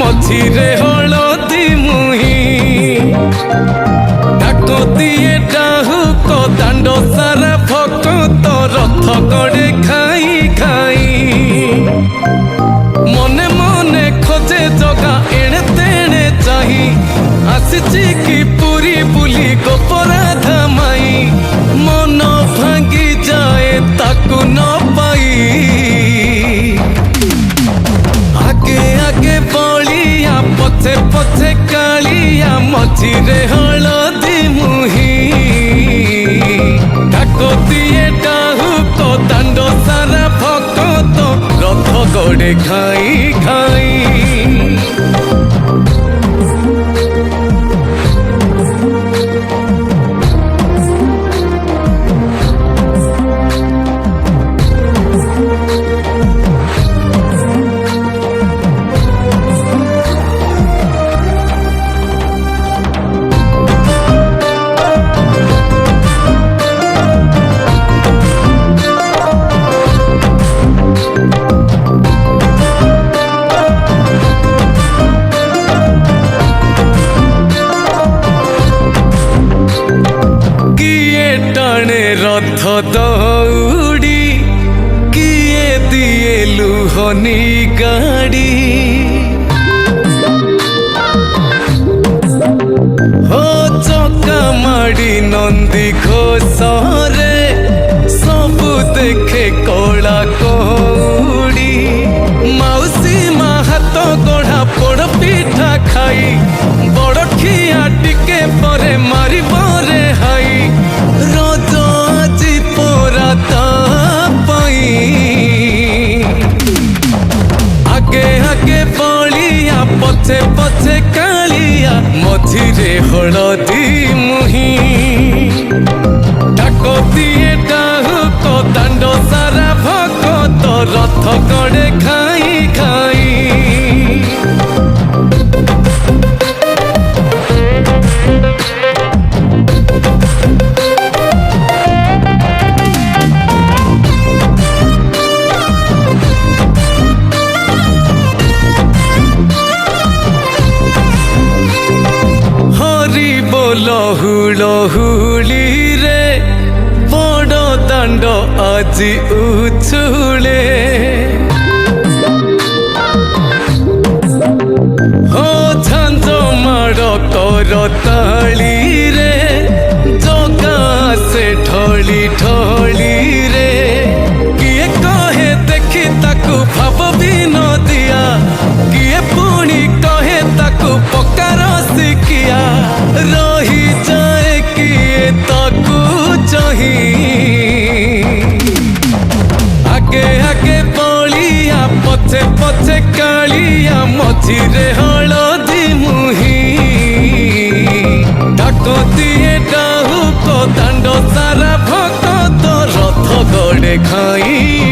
ମଝିରେ ହଳଦୀ ମୁହିଁ ଡାକତିଏ ଡାହୁକ ଦାଣ୍ଡ ସାରା ଭକତ ରଥ ଗଡ଼େ ଖାଇ ଖାଇ ମନେ ମନେ ଖୋଜେ ଜଗା ଏଣେ ତେଣେ ଚାହିଁ ଆସିଛି କି ପୁରୀ ବୁଲି ଗୋପରାଧା পথে পথে কালিয়া মঝিরে হলদি মুহি কাকতিয়ে ডাহুক দাণ্ড সারা ভকত রথ গড়ে খাই খাই প্রাণে রথ দৌড়ি, কিয়ে দিয়ে লুহনি গাড়ি। হো চকামাড়ি নন্দী ঘোষরে, সবু দেখে কলা কৌড়ি। মাউসী মা হাত গড়া পোড় পিঠা খাই, বড় খিয়া টিকে পরে মারি পথে পথে কালিয়া মথিরে হলদি মুহি। ডাক দিয়ে ডাহুক দাণ্ড সারা ভকত রথ হুল রে বড় দাণ্ড আজি উছুলে। ও ঝাঞ্জ মাড় কর রে বলিয়া পথে পথে কালিয়া মঝিরে হলদি মুহি। ডাকতিয়ে ডাহুক, দাণ্ড সারা ভকত রথ গড়ে খাই খাই।